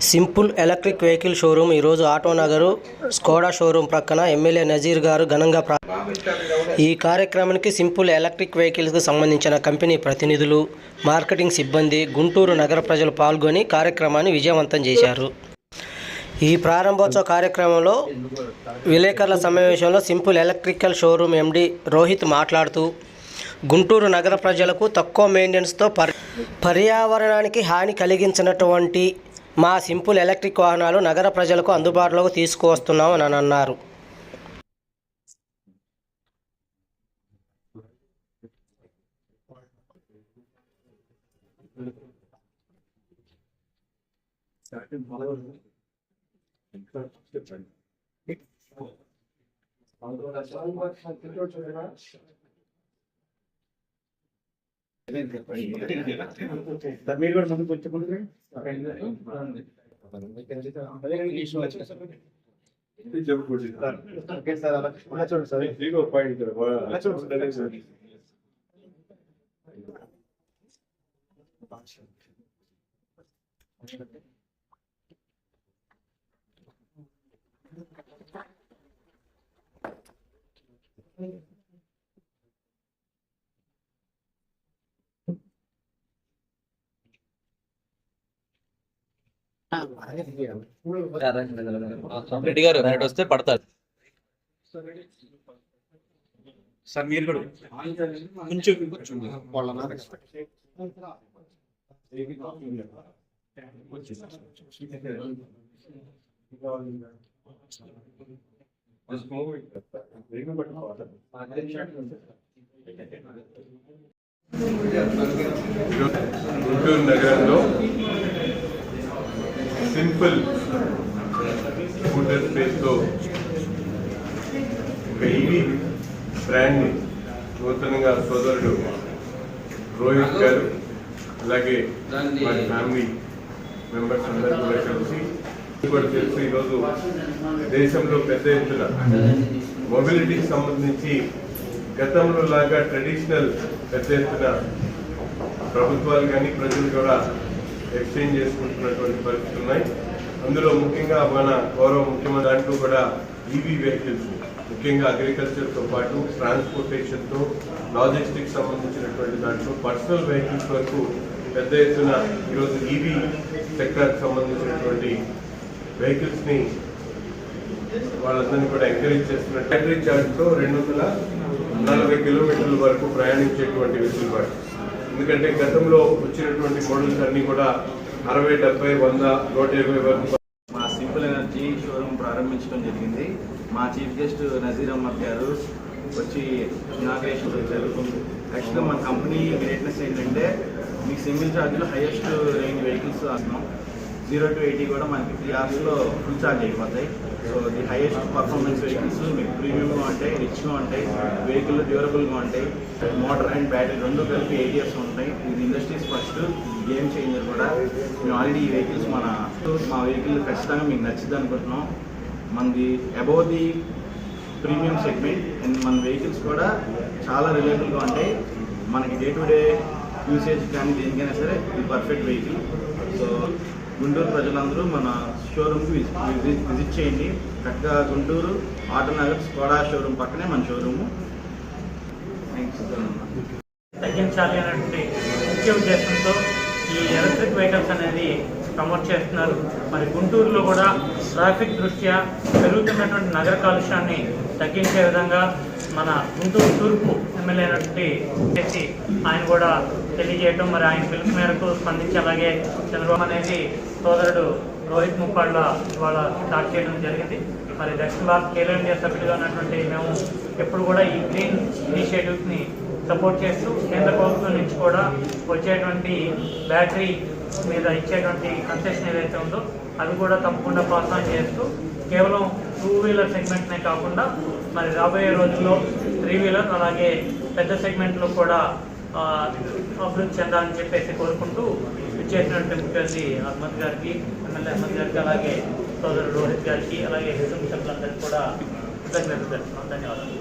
Simple electric vehicle showroom ఈరోజు Autonagar Skoda showroom ప్రక్కన MLA Nazir గారు ఘనంగా ప్రా ఈ కార్యక్రమానికి సింపుల్ ఎలక్ట్రిక్ వెహికల్స్కి సంబంధించిన కంపెనీ ప్రతినిధులు మార్కెటింగ్ సిబ్బంది గుంటూరు నగర ప్రజలు పాల్గొని కార్యక్రమాన్ని విజయవంతం చేశారు. ఈ ప్రారంభోత్సవ కార్యక్రమంలో విలేకరుల సమావేశంలో simple electrical showroom MD Rohit మాట్లాడుతూ గుంటూరు నగర ప్రజలకు తక్కువ మెయింటెనెన్స్తో పర్ పర్యావరణానికి హాని కలిగించినటువంటి మా సింపుల్ ఎలక్ట్రిక్ వాహనాలు నగర ప్రజలకు అందుబాటులోకి తీసుకువస్తున్నామని అని అన్నారు. మీరు కూడా ముందుకు వచ్చి ఓకే సార్ రెడ్డి గారు వస్తే పడతారు. సార్ మీరు కూడా కొంచెం గుంటూరు నగరంలో సింపుల్ స్కూటర్ స్పేస్తో ఒక ఈవీ బ్రాండ్ని నూతనంగా సోదరుడు రోహిత్ గారు అలాగే వారి ఫ్యామిలీ మెంబర్స్ అందరూ కూడా కలిసి కూడా తెలుసు ఈరోజు దేశంలో పెద్ద ఎత్తున మొబిలిటీకి సంబంధించి గతంలో లాగా ట్రెడిషనల్ పెద్ద ఎత్తున ప్రభుత్వాలు కానీ ప్రజలు కూడా ఎక్స్చేంజ్ చేసుకుంటున్నటువంటి పరిస్థితులు ఉన్నాయి. అందులో ముఖ్యంగా మన గౌరవ ముఖ్యమంత్రి దాంట్లో కూడా ఈవీ వెహికల్స్ ముఖ్యంగా అగ్రికల్చర్తో పాటు ట్రాన్స్పోర్టేషన్తో లాజిస్టిక్స్ సంబంధించినటువంటి దాంట్లో పర్సనల్ వెహికల్స్ వరకు పెద్ద ఎత్తున ఈరోజు ఈవీ సెక్టర్ సంబంధించినటువంటి వెహికల్స్ని వాళ్ళందరినీ కూడా ఎంకరేజ్ చేస్తున్న బ్యాటరీ ఛార్జ్తో రెండు వందల నలభై కిలోమీటర్ల వరకు ప్రయాణించేటువంటి వెసులుబాటు ఎందుకంటే గతంలో వచ్చినటువంటి మోడల్స్ అన్ని కూడా అరవై డెబ్బై వంద నూట ఇరవై వరకు మా సింపుల్ ఎనర్జీ షోరూమ్ ప్రారంభించడం జరిగింది. మా చీఫ్ గెస్ట్ నజీర్ అహ్మద్ గారు వచ్చి ఇనాగ్రేషన్ వచ్చారు యాక్చువల్గా మన కంపెనీ గ్రేట్నెస్ ఏంటంటే మీకు సింగిల్ ఛార్జ్లో హైయెస్ట్ రేంజ్ వెహికల్స్ అంటున్నాం జీరో టు ఎయిటీ కూడా మనకి త్రీ అవర్స్లో ఫుల్ ఛార్జ్ అయిపోతాయి. So the highest performance vehicles మీకు ప్రీమియంగా ఉంటాయి రిచ్గా ఉంటాయి వెహికల్ డ్యూరబుల్గా ఉంటాయి మోటార్ అండ్ బ్యాటరీ రెండు కలిపి ఎయిట్ ఉంటాయి. ఇది ఇండస్ట్రీస్ ఫస్ట్ గేమ్ చేంజర్ కూడా. మేము ఆల్రెడీ ఈ వెహికల్స్ మన మా వెహికల్ ఖచ్చితంగా మీకు నచ్చింది అనుకుంటున్నాం. మనది above the premium segment and మన వెహికల్స్ కూడా చాలా రిలయబుల్గా ఉంటాయి. మనకి డే టు డే యూసేజ్ కానీ దేనికైనా సరే ఇది పర్ఫెక్ట్ వెహికల్ సో గుంటూరు ప్రజలందరూ మన షోరూమ్కి విజిట్ విజిట్ చేయండి. చక్కగా Guntur auto Nagar Skoda showroom పక్కనే మన షోరూము తగ్గించాలి అనేటువంటి ముఖ్య ఉద్దేశంతో ఈ ఎలక్ట్రిక్ వెహికల్స్ అనేది ప్రమోట్ చేస్తున్నారు. మరి గుంటూరులో కూడా ట్రాఫిక్ దృష్ట్యా పెరుగుతున్నటువంటి నగర కాలుష్యాన్ని తగ్గించే విధంగా మన గుంటూరు తూర్పు ఎమ్మెల్యే అయినటువంటి చేసి ఆయన కూడా తెలియజేయటం మరి ఆయన పిలుపు మేరకు స్పందించి అలాగే చంద్రబాబు అనేది సోదరుడు రోహిత్ ముప్పాళ్ళ ఇవాళ స్టార్ట్ చేయడం జరిగింది. మరి దక్షిణ భారత్ కేలో ఇండియా సభ్యులుగా ఉన్నటువంటి మేము ఎప్పుడు కూడా ఈ గ్రీన్ ఇనిషియేటివ్స్ని సపోర్ట్ చేస్తూ కేంద్ర ప్రభుత్వం నుంచి కూడా వచ్చేటువంటి బ్యాటరీ మీద ఇచ్చేటువంటి కన్సెషన్ ఏదైతే ఉందో అవి కూడా తప్పకుండా ప్రోత్సాహం చేస్తూ కేవలం టూ వీలర్ సెగ్మెంట్నే కాకుండా మరి రాబోయే రోజుల్లో త్రీ వీలర్ అలాగే పెద్ద సెగ్మెంట్లో కూడా అభివృద్ధి చెందాలని చెప్పేసి కోరుకుంటూ చేసినటువంటి ముఖ్యమంత్రి అహ్మద్ గారికి ఎమ్మెల్యే అహ్మద్ గారికి అలాగే సోదరుడు రోహిత్ గారికి అలాగే హిజం సభ్యులందరికీ కూడా కృతజ్ఞతలు తెలుపుతున్నాం. ధన్యవాదాలు.